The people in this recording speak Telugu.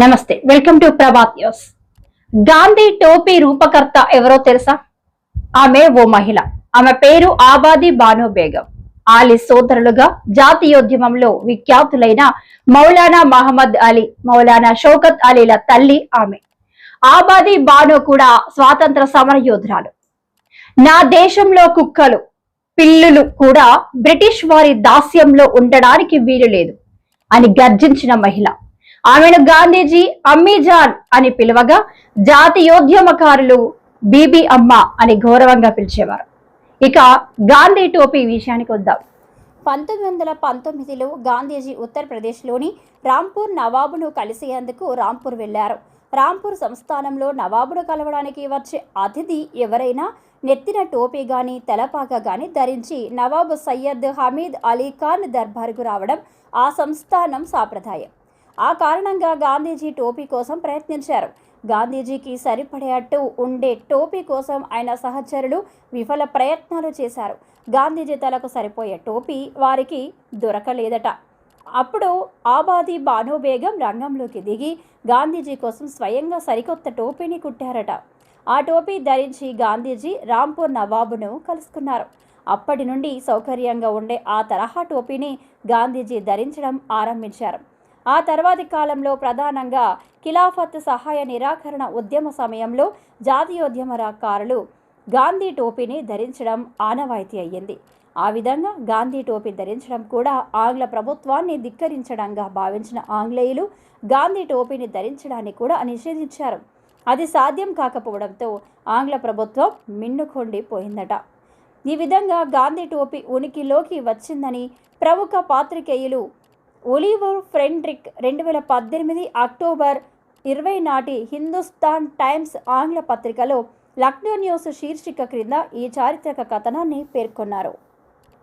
నమస్తే welcome to Prabhat news. Gandhi టోపీ రూపకర్త ఎవరో తెలుసా? ఆమె ఓ మహిళ. ఆమె పేరు ఆబాది బానో బేగం. ఆలీ సోదరులుగా జాతీయోద్యమంలో విఖ్యాతులైన మౌలానా మహమ్మద్ అలీ మౌలానా షౌకత్ అలీల తల్లి ఆమె. ఆబాది బాను కూడా స్వాతంత్ర సమర యోధురాలు. నా దేశంలో కుక్కలు పిల్లులు కూడా బ్రిటిష్ వారి దాస్యంలో ఉండడానికి వీలు లేదు అని గర్జించిన మహిళ. ఆమెను గాంధీజీ అమ్మీజాన్ అని పిలువగా జాతీయోద్యమకారులు బీబీ అమ్మ అని గౌరవంగా పిలిచేవారు. ఇక గాంధీ టోపీ విషయానికి వద్దాం. పంతొమ్మిది వందల పంతొమ్మిదిలో గాంధీజీ ఉత్తరప్రదేశ్లోని రాంపూర్ నవాబును కలిసేందుకు రాంపూర్ వెళ్ళారు రాంపూర్ సంస్థానంలో నవాబును కలవడానికి వచ్చే అతిథి ఎవరైనా నెత్తిన టోపీ గాని తలపాక గాని ధరించి నవాబు సయ్యద్ హమీద్ అలీ ఖాన్ దర్బార్కు రావడం ఆ సంస్థానం సాంప్రదాయం. ఆ కారణంగా గాంధీజీ టోపీ కోసం ప్రయత్నించారు. గాంధీజీకి సరిపడేట్టు ఉండే టోపీ కోసం ఆయన సహచరులు విఫల ప్రయత్నాలు చేశారు. గాంధీజీ తలకు సరిపోయే టోపీ వారికి దొరకలేదట. అప్పుడు ఆబాది బాను బేగం రంగంలోకి దిగి గాంధీజీ కోసం స్వయంగా సరికొత్త టోపీని కుట్టారట. ఆ టోపీ ధరించి గాంధీజీ రాంపూర్ నవాబును కలుసుకున్నారు. అప్పటి నుండి సౌకర్యంగా ఉండే ఆ తరహా టోపీని గాంధీజీ ధరించడం ఆరంభించారు. ఆ తర్వాతి కాలంలో ప్రధానంగా ఖిలాఫత్ సహాయ నిరాకరణ ఉద్యమ సమయంలో జాతీయోద్యమకారులు గాంధీ టోపీని ధరించడం ఆనవాయితీ అయ్యింది. ఆ విధంగా గాంధీ టోపీ ధరించడం కూడా ఆంగ్ల ప్రభుత్వాన్ని ధిక్కరించడంగా భావించిన ఆంగ్లేయులు గాంధీ టోపీని ధరించడాన్ని కూడా నిషేధించారు. అది సాధ్యం కాకపోవడంతో ఆంగ్ల ప్రభుత్వం మిన్నుకొండి పోయిందట ఈ విధంగా గాంధీ టోపీ ఉనికిలోకి వచ్చిందని ప్రముఖ పాత్రికేయులు ఒలివర్ ఫ్రెండ్రిక్ రెండు వేల పద్దెనిమిది అక్టోబర్ ఇరవై నాటి హిందుస్థాన్ టైమ్స్ ఆంగ్ల పత్రికలో లక్నో న్యూస్ శీర్షిక క్రింద ఈ చారిత్రక కథనాన్ని పేర్కొన్నారు.